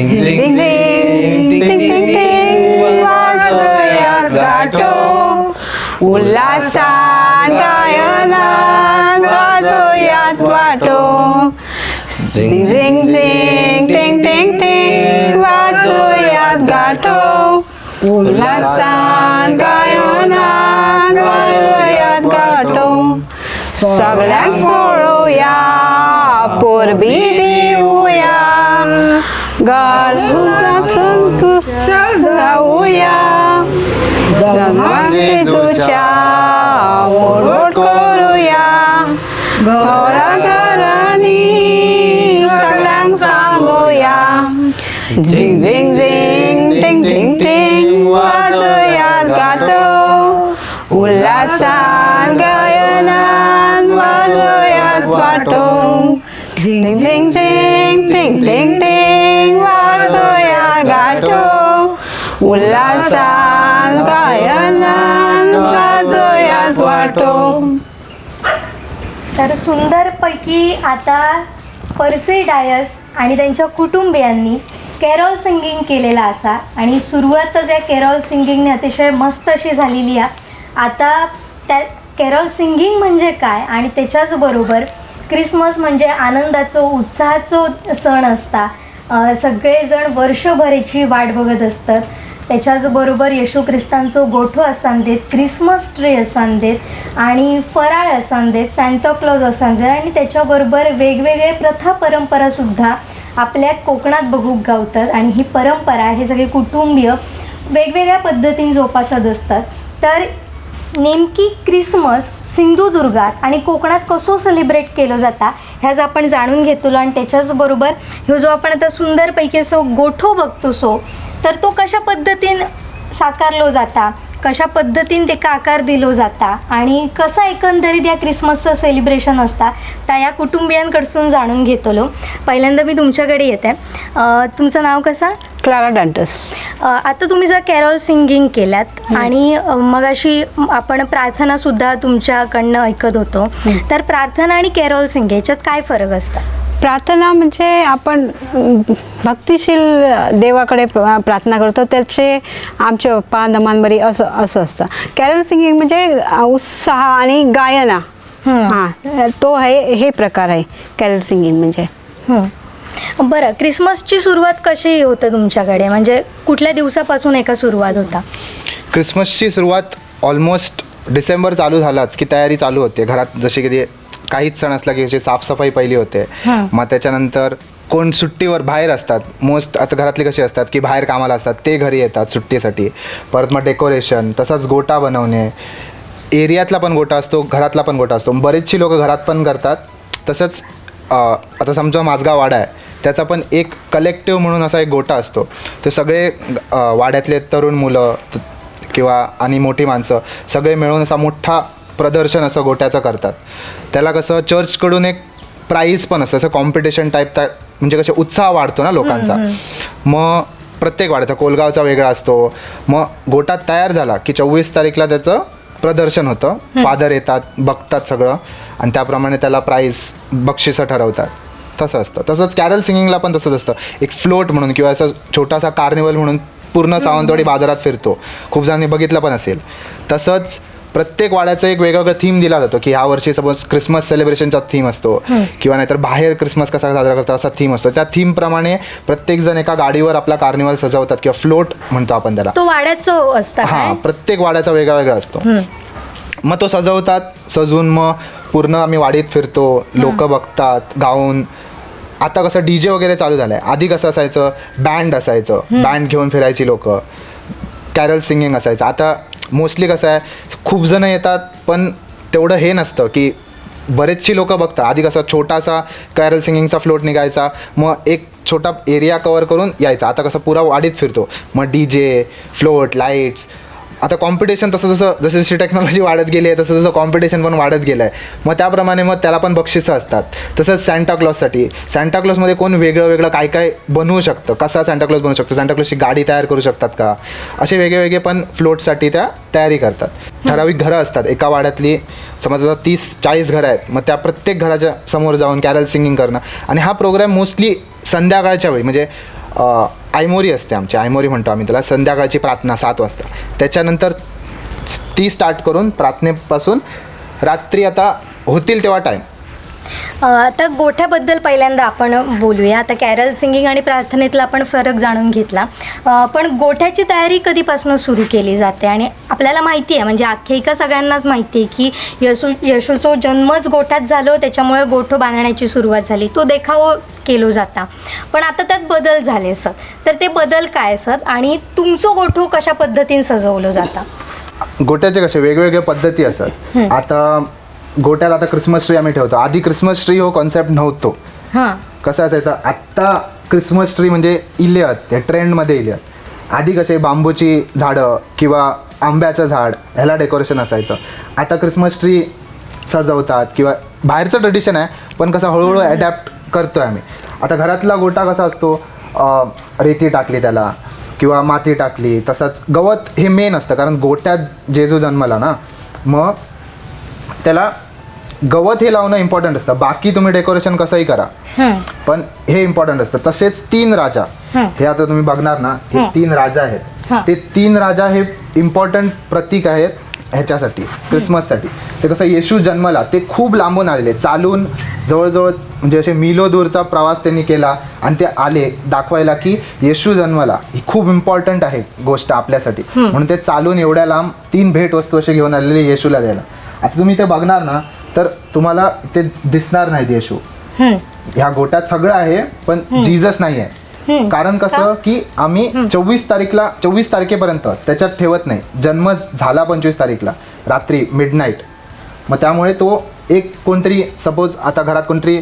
झिंग झिंग झिंग टिंग टिंग टिंग वाजूयात गाठो उल्हासान गायनात वाजूयात वाटो झिंग झिंग झिंग टिंग टिंग टिंग वाजूयात गाठो उल्हासान गायनात वाजूयात गाठो सगळ्यांक पळोवया पोरबी गार सुखाचून जाऊया गंगातेजूच्या ओरड करूया घरा घरांनी सगळ्यांक सांगूया झिंग झिंग झिंग टिंग टिंग टिंग वाजयात गातो उल्हासान गायनान वाजयात वाटो झिंग झिंग झिंग टिंग टिंग सान उल्हासान गायनान वाटो. तर सुंदरपैकी आता परसे डायस आणि त्यांच्या कुटुंबियांनी कॅरॉल सिंगिंग केलेला असा आणि सुरुवातच या कॅरॉल सिंगिंगने अतिशय मस्त अशी झालेली आहे. आता त्या कॅरॉल सिंगिंग म्हणजे काय आणि त्याच्याच बरोबर क्रिसमस म्हणजे आनंदाचो उत्साहाचो सण असता. सगळेजण वर्षभराची वाट बघत असतात. त्याच्याच बरोबर येशू ख्रिस्तांचो गोठो असान देत क्रिसमस ट्री असान देत आणि फराळ असान देत सॅन्टाक्लॉज असान देत आणि त्याच्याबरोबर वेगवेगळे प्रथा परंपरासुद्धा आपल्या कोकणात बघूक गावतात. आणि ही परंपरा हे सगळे कुटुंबीय वेगवेगळ्या पद्धतीने जोपासत असतात. तर नेमकी क्रिसमस सिंधुदुर्गात आणि कोकणात कसो सेलिब्रेट केलं जाता ह्याच आपण जाणून घेतलो. आणि त्याच्याचबरोबर ह्यो जो आपण आता सुंदरपैकी असो गोठो बघतो सो तर तो कशा पद्धतीन साकारलो जाता? कशा पद्धतीन तेका आकार दिलो जाता? आणि कसा एकंदरीत या क्रिसमसचं सेलिब्रेशन असता? त्या या कुटुंबियांकडसून जाणून घेतलो. पहिल्यांदा मी तुमच्याकडे येते. तुमचं नाव कसं? क्लारा डांटस आता तुम्ही जर कॅरॉल सिंगिंग केल्यात आणि मग अशी आपण प्रार्थना सुद्धा तुमच्याकडनं ऐकत होतो. तर प्रार्थना आणि कॅरॉल सिंग याच्यात काय फरक असता? प्रार्थना म्हणजे आपण भक्तिशील देवाकडे प्रार्थना करतो त्याचे आमचे पप्पा नमानबरी असं असं असतं. कॅरल सिंगिंग म्हणजे उत्साह आणि गायना. हां तो आहे हे प्रकार आहे कॅरल सिंगिंग म्हणजे. बरं क्रिसमसची सुरुवात कशी होतं तुमच्याकडे? म्हणजे कुठल्या दिवसापासून एका सुरुवात होता? क्रिसमसची सुरुवात ऑलमोस्ट डिसेंबर चालू झालाच की तयारी चालू होते. घरात जसे की ते काहीच सण असला की अशी साफसफाई पहिली होते. मग त्याच्यानंतर कोण सुट्टीवर बाहेर असतात. मोस्ट आता घरातले कसे असतात की बाहेर कामाला असतात ते घरी येतात सुट्टीसाठी. परत मग डेकोरेशन तसाच गोटा बनवणे. एरियातला पण गोटा असतो घरातला पण गोटा असतो. बरेचशी लोक घरात पण करतात. तसंच आता समजा माझगाव वाडा आहे. त्याचा पण एक कलेक्टिव्ह म्हणून असा एक गोटा असतो. ते सगळे वाड्यातले तरुण मुलं किंवा आणि मोठी माणसं सगळे मिळून असा मोठा प्रदर्शन असं गोट्याचं करतात. त्याला कसं चर्चकडून एक प्राईज पण असतं. असं कॉम्पिटिशन टाईप त्या म्हणजे कसे उत्साह वाढतो ना लोकांचा. मग प्रत्येक वाड्याचा कोलगावचा वेगळा असतो. मग गोटा तयार झाला की चोवीस तारीखला त्याचं प्रदर्शन होतं. फादर येतात बघतात सगळं आणि त्याप्रमाणे त्याला प्राईज बक्षिसं ठरवतात. तसं असतं. तसंच कॅरल सिंगिंगला पण तसंच असतं. एक फ्लोट म्हणून किंवा असं छोटासा कार्निवल म्हणून पूर्ण सावंतवाडी बाजारात फिरतो. खूप जणांनी बघितलं पण असेल. तसंच प्रत्येक वाड्याचं एक वेगवेगळं थीम दिला जातो की ह्या वर्षी सपोज क्रिसमस सेलिब्रेशनचा थीम असतो किंवा नाहीतर बाहेर क्रिसमस कसा साजरा करतात असा थीम असतो. त्या थीमप्रमाणे प्रत्येकजण एका गाडीवर आपला कार्निवल सजवतात किंवा फ्लोट म्हणतो आपण त्याला. तो वाड्याचो असता हा प्रत्येक वाड्याचा वेगळा वेगळा असतो. मग तो सजवतात सजून मग पूर्ण आम्ही वाडीत फिरतो लोक बघतात गाऊन. आता कसं डी जे वगैरे चालू झालंय. आधी कसं असायचं? बँड असायचं. बँड घेऊन फिरायची लोक. कॅरल सिंगिंग असायचं. आता मोस्टली कसं आहे खूप जण येतात पण तेवढं हे नसतं की बरेचशी लोकं बघतात. आधी कसं छोटासा कॅरल सिंगिंगचा फ्लोट निघायचा मग एक छोटा एरिया कवर करून यायचा. आता कसं पुरा वाडीत फिरतो. मग डी जे फ्लोट लाईट्स आता कॉम्पिटिशन तसं जसं जशी जशी टेक्नॉलॉजी वाढत गेली आहे तसं जसं कॉम्पिटिशन पण वाढत गेलं आहे. मग त्याप्रमाणे मग त्याला पण बक्षिसं असतात. तसंच सॅन्टाक्लॉजसाठी सॅन्टाक्लॉजमध्ये कोण वेगळं वेगळं काय काय बनवू शकतं? कसा सॅन्टाक्लॉज बनवू शकतो? सॅन्टाक्लॉजची गाडी तयार करू शकतात का? असे वेगळे वेगळे पण फ्लोटसाठी त्या तयारी करतात. ठराविक घरं असतात. एका वाड्यातली समज आता तीस चाळीस घरं आहेत मग त्या प्रत्येक घराच्या समोर जाऊन कॅरल सिंगिंग करणं. आणि हा प्रोग्राम मोस्टली संध्याकाळच्या वेळी म्हणजे आयमोरी असते आमची आयमोरी म्हणतो आम्ही त्याला. संध्याकाळची प्रार्थना सात वाजता. त्याच्यानंतर ती स्टार्ट करून प्रार्थनेपासून रात्री आता होतील तेव्हा टाईम आता गोठ्याबद्दल पहिल्यांदा आपण बोलूया. आता कॅरल सिंगिंग आणि प्रार्थनेतला आपण फरक जाणून घेतला. पण गोठ्याची तयारी कधीपासून सुरू केली जाते? आणि आपल्याला माहिती आहे म्हणजे आख्यायिका सगळ्यांनाच माहिती आहे की येशू येशूचो जन्मच गोठ्यात झालो त्याच्यामुळे गोठं बांधण्याची सुरुवात झाली. तो देखाव केलो जाता. पण आता त्यात बदल झाले सर. तर ते बदल काय सर? आणि तुमचं गोठं कशा पद्धतीने सजवलं जातं? गोट्याचे कसे वेगवेगळ्या पद्धती असतात. आता गोट्याला आता क्रिसमस ट्री आम्ही ठेवतो. आधी क्रिसमस ट्री हो कॉन्सेप्ट नव्हतो. हां. कसं असायचं? आत्ता क्रिसमस ट्री म्हणजे इलियत या ट्रेंडमध्ये इलियत. आधी कसे बांबूची झाडं किंवा आंब्याचं झाड ह्याला डेकोरेशन असायचं. आता क्रिसमस ट्री सजवतात किंवा बाहेरचं ट्रेडिशन आहे पण कसं हळूहळू ॲडॅप्ट करतोय आम्ही. आता घरातला गोटा कसा असतो? रेती टाकली त्याला किंवा माती टाकली तसंच गवत हे मेन असतं. कारण गोट्यात जेजू जन्मला ना मग त्याला गवत हे लावणं इम्पॉर्टंट असतं. बाकी तुम्ही डेकोरेशन कसंही करा. पण हे इम्पॉर्टंट असतं. तसेच तीन राजा. हे. आता तुम्ही बघणार ना हे तीन राजा आहेत. ते तीन राजा हे इम्पॉर्टंट प्रतीक आहेत ह्याच्यासाठी क्रिसमससाठी. ते कसं येशू जन्मला ते खूप लांबून आलेले. चालून जवळजवळ म्हणजे असे मिलो दूरचा प्रवास त्यांनी केला आणि ते आले दाखवायला की येशू जन्मला. ही खूप इम्पॉर्टंट आहे गोष्ट आपल्यासाठी. म्हणून ते चालून एवढ्या लांब तीन भेट वस्तू असे घेऊन आलेले येशूला द्यायला. आता तुम्ही ते बघणार ना तर तुम्हाला ते दिसणार नाहीत येशू. ह्या गोट्यात सगळं आहे पण जीजस नाही आहे कारण कसं की आम्ही चोवीस तारीखला चोवीस तारखेपर्यंत त्याच्यात ठेवत नाही. जन्म झाला पंचवीस तारीखला रात्री मिडनाईट मग त्यामुळे तो एक कोणतरी सपोज आता घरात कोणतरी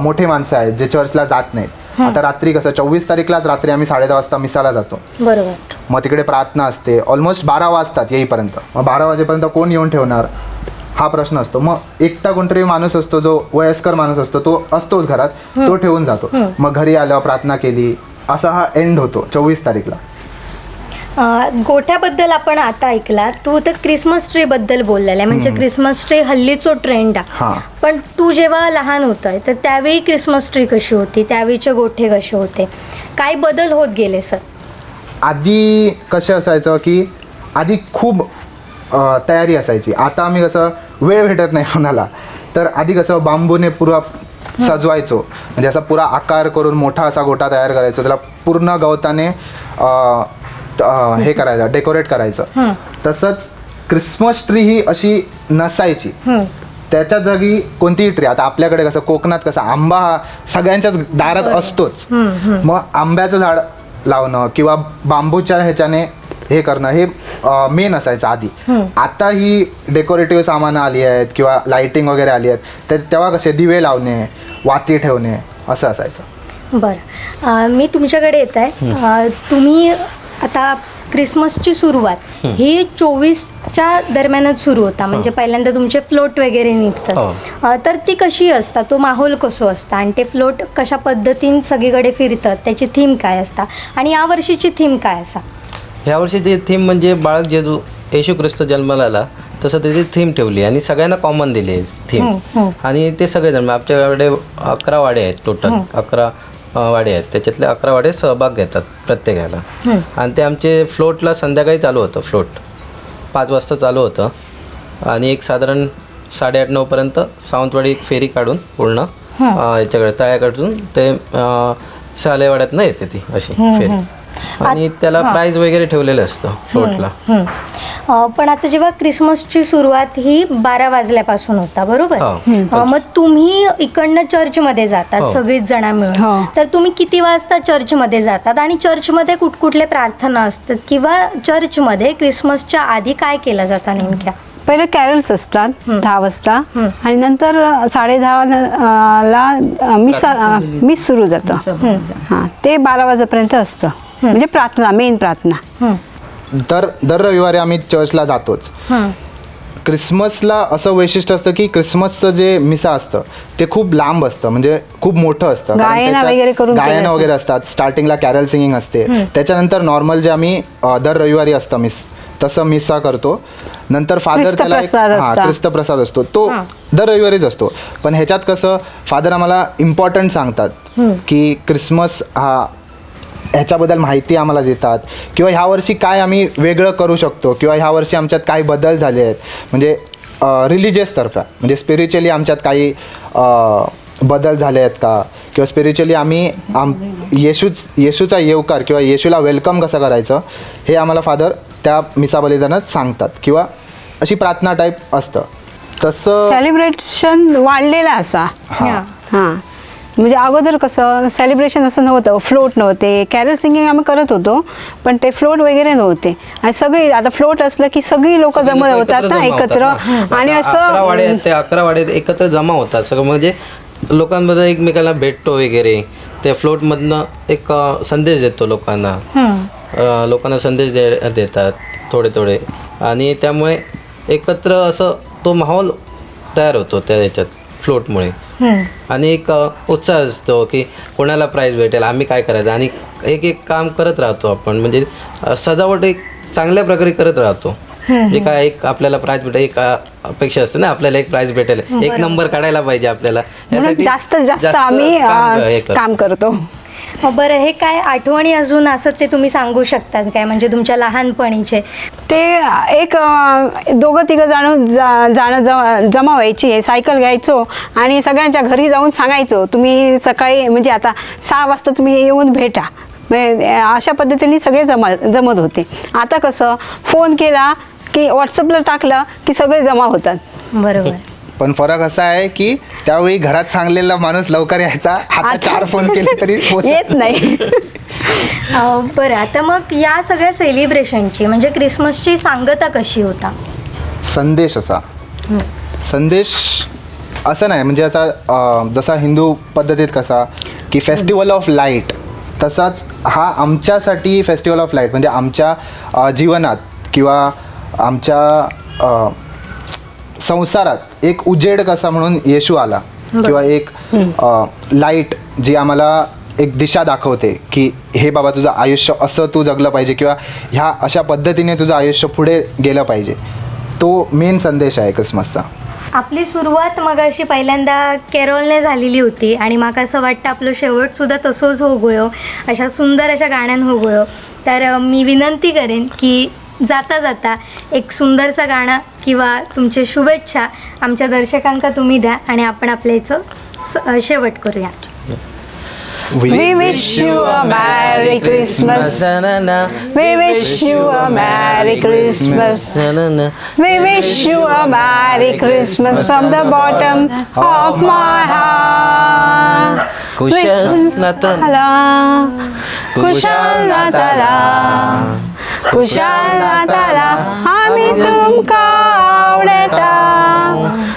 मोठे माणसं आहेत जे चर्चला जात नाहीत. आता रात्री कसं चोवीस तारीखलाच रात्री आम्ही साडे दहा वाजता मिसाला जातो. बरोबर. मग तिकडे प्रार्थना असते. ऑलमोस्ट बारा वाजतात येईपर्यंत. मग बारा वाजेपर्यंत कोण येऊन ठेवणार? हा प्रश्न असतो. मग एकटा कोणतरी माणूस असतो जो वयस्कर माणूस असतो तो असतोच घरात तो ठेवून जातो. मग घरी आल्यावर प्रार्थना केली असा हा एंड होतो चोवीस तारीखला. अं, गोठ्याबद्दल आपण आता ऐकला. तू तर क्रिसमस ट्री बद्दल बोललेला आहे. म्हणजे क्रिसमस ट्री हल्लीचो ट्रेंड आहे. हां. पण तू जेव्हा लहान होतंय तर त्यावेळी क्रिसमस ट्री कशी होती? त्यावेळीचे गोठे कसे होते? काय बदल होत गेले सर. आधी कसं असायचं की आधी खूप तयारी असायची. आता आम्ही कसं वेळ भेटत नाही कोणाला. तर आधी कसं बांबूने पुरा सजवायचो. म्हणजे असा पुरा आकार करून मोठा असा गोटा तयार करायचो. त्याला पूर्ण गवताने हे करायचं डेकोरेट करायचं. तसंच क्रिसमस ट्री ही अशी नसायची. त्याच्या जागी कोणतीही ट्री आता आपल्याकडे कसं कोकणात कसं आंबा हा सगळ्यांच्याच दारात असतोच. मग आंब्याचं झाड लावणं किंवा बांबूच्या ह्याच्याने हे करणं हे मेन असायचं आधी. आता ही डेकोरेटिव्ह सामानं आली आहेत किंवा लाइटिंग वगैरे आली आहेत तर तेव्हा कसे दिवे लावणे वाती ठेवणे असं असायचं. बरं. मी तुमच्याकडे येत आहे. तुम्ही आता क्रिसमसची सुरुवात ही. चोवीसच्या दरम्यानच सुरू होता. म्हणजे पहिल्यांदा तुमचे फ्लोट वगैरे निघतात. हो. तर ती कशी असतात तो माहोल कसो असता? आणि ते फ्लोट कशा पद्धतीने सगळीकडे फिरतात त्याची थीम काय असता? आणि या वर्षीची थीम काय असा? ह्या वर्षीची थीम म्हणजे बाळक जेजू येशू ख्रिस्त जन्माला आला तसं त्याची थीम ठेवली आणि सगळ्यांना कॉमन दिली आहे थीम आणि ते सगळेजण आमच्याकडे अकरा वाडे आहेत टोटल अकरा वाडे आहेत. त्याच्यातले अकरा वाडे सहभाग घेतात प्रत्येकाला. आणि ते आमचे फ्लोटला संध्याकाळी चालू होतं फ्लोट पाच वाजता चालू होतं. आणि एक साधारण साडेआठ नऊपर्यंत सावंतवाडी एक फेरी काढून पूर्ण याच्याकडे तळ्याकडून ते शालेवाड्यातनं येते ती अशी फेरी. आणि त्याला प्राईज वगैरे ठेवलेलं असतं फ्लोटला हं. अं, पण आता जेव्हा क्रिसमसची सुरुवात ही बारा वाजल्यापासून होता बरोबर? हो. अं, मग तुम्ही इकडनं चर्चमध्ये जातात हो. सगळीच जण हो. मिळून तर तुम्ही किती वाजता चर्चमध्ये जातात? आणि चर्चमध्ये कुठकुठले प्रार्थना असतात? किंवा चर्चमध्ये क्रिसमसच्या आधी काय केलं जातं नेमक्या? पहिले कॅरल्स असतात दहा वाजता. आणि नंतर साडे दहा ला मिस मिस सुरू जातं. हां ते बारा वाजेपर्यंत असतं. म्हणजे प्रार्थना मेन प्रार्थना. हं. तर दर रविवारी आम्ही चर्चला जातोच. हं. क्रिसमसला असं वैशिष्ट्य असतं की क्रिसमसचं जे मिसा असतं ते खूप लांब असतं म्हणजे खूप मोठं असतं. गायनं वगैरे करून गायनं. वगैरे असतात स्टार्टिंगला कॅरल सिंगिंग असते. त्याच्यानंतर नॉर्मल जे आम्ही दर रविवारी असतं मिस तसं मिसा करतो. नंतर फादर त्याला हा. ख्रिस्त प्रसाद असतो. तो दर रविवारीच असतो. पण ह्याच्यात कसं फादर आम्हाला इम्पॉर्टंट सांगतात की क्रिसमस हा ह्याच्याबद्दल माहिती आम्हाला देतात. किंवा ह्या वर्षी काय आम्ही वेगळं करू शकतो? किंवा ह्या वर्षी आमच्यात काय बदल झाले आहेत? म्हणजे रिलिजियस तर्फे. म्हणजे स्पिरिच्युअली आमच्यात काही बदल झाले आहेत का? किंवा स्पिरिच्युअली आम्ही आम येशूच येशूचा येवकार किंवा येशूला वेलकम कसं करायचं? हे आम्हाला फादर त्या मिसा बलिदानात सांगतात. किंवा अशी प्रार्थना टाईप असतं. तसं सेलिब्रेशन वाढलेलं असा. हां. हां. म्हणजे अगोदर कसं सेलिब्रेशन असं नव्हतं फ्लोट नव्हते. कॅरल सिंगिंग आम्ही करत होतो पण ते फ्लोट वगैरे नव्हते. आणि सगळी आता फ्लोट असलं की सगळी लोक लोकं होतात ना जमा एकत्र. आणि असं ते अकरा वाडे एकत्र जमा होतात सगळं. म्हणजे लोकांबद्दल एकमेकाला भेटतो वगैरे. त्या फ्लोटमधनं एक संदेश देतो लोकांना. लोकांना संदेश दे देतात थोडे थोडे. आणि त्यामुळे एकत्र असं तो माहोल तयार होतो त्या याच्यात फ्लोटमुळे आणि एक उत्साह असतो की कोणाला प्राईज भेटेल आम्ही काय करायचं? आणि एक एक काम करत राहतो आपण. म्हणजे सजावट एक चांगल्या प्रकारे करत राहतो. जे काय एक आपल्याला प्राईज भेटेल एक अपेक्षा असते ना आपल्याला एक प्राईज भेटेल. एक नंबर काढायला पाहिजे आपल्याला. यासाठी जास्त जास्त आम्ही काम करतो. बरं हे काय आठवणी अजून असं ते तुम्ही सांगू शकतात काय? म्हणजे तुमच्या लहानपणीचे. ते एक दोघं तिघं जाणं जा जाणं ज जमा व्हायची सायकल घ्यायचो आणि सगळ्यांच्या घरी जाऊन सांगायचो तुम्ही सकाळी म्हणजे आता सहा वाजता तुम्ही येऊन भेटा. म्हणजे अशा पद्धतीने सगळे जमा जमत होते. आता कसं फोन केला की व्हॉट्सअपला टाकलं की सगळे जमा होतात. बरोबर. पण फरक असा आहे की त्यावेळी घरात सांगलेला माणूस लवकर यायचा. आता चार फोन केले तरी येत नाही. अं, बरं आता मग या सगळ्या सेलिब्रेशनची म्हणजे क्रिसमसची सांगता कशी होता? संदेश असा. संदेश असं नाही म्हणजे आता अं, जसा हिंदू पद्धतीत कसा की फेस्टिवल ऑफ लाइट तसाच हा आमच्यासाठी फेस्टिवल ऑफ लाइट म्हणजे आमच्या अं, जीवनात किंवा आमच्या अं, संसारात एक उजेड कसा म्हणून येशू आला? किंवा एक लाइट जी आम्हाला एक दिशा दाखवते की हे बाबा तुझं आयुष्य असं तू जगलं पाहिजे किंवा ह्या अशा पद्धतीने तुझं आयुष्य पुढे गेलं पाहिजे. तो मेन संदेश आहे क्रिसमसचा. आपली सुरुवात मग अशी पहिल्यांदा केरळने झालेली होती आणि म्हाका असं वाटतं आपलं शेवटसुद्धा तसोच हो गोयो अशा सुंदर अशा गाण्यान हो गोयो तर मी विनंती करेन की जाता जाता एक सुंदरचं गाणं किंवा तुमचे शुभेच्छा आमच्या दर्शकांका तुम्ही द्या आणि आपण आपल्या याचं शेवट करूया We wish you a Merry Christmas. We wish you a Merry Christmas. We wish you a Merry Christmas from the bottom of my heart. नाताल. नाताला कुशल नाताला कुशल नाताला आम्ही तुमका आवडता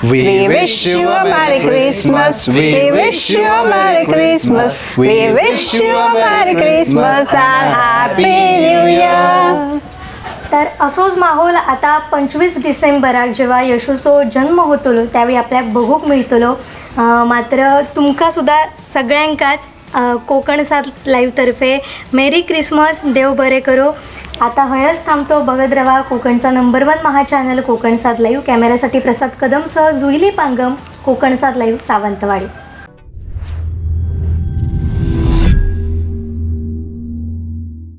We wish you a Merry Christmas. We wish you a Merry Christmas. We wish you a Merry Christmas and Happy New Year. तर असोच माहोल आता पंचवीस डिसेंबराक जेव्हा येशूचो जन्म होतलो त्यावेळी आपल्याक बघूक मिळतलो मात्र तुमका सुद्धा सगळ्यांकाच कोकण सात लाईव्हतर्फे मेरी क्रिसमस देव बरे करो आता हळस थांबतो बघत रवा कोकणचा नंबर वन महा चॅनल कोकण सात लाईव्ह कॅमेऱ्यासाठी प्रसाद कदमसह जुईली पांगम कोकण सात लाईव्ह सावंतवाडी.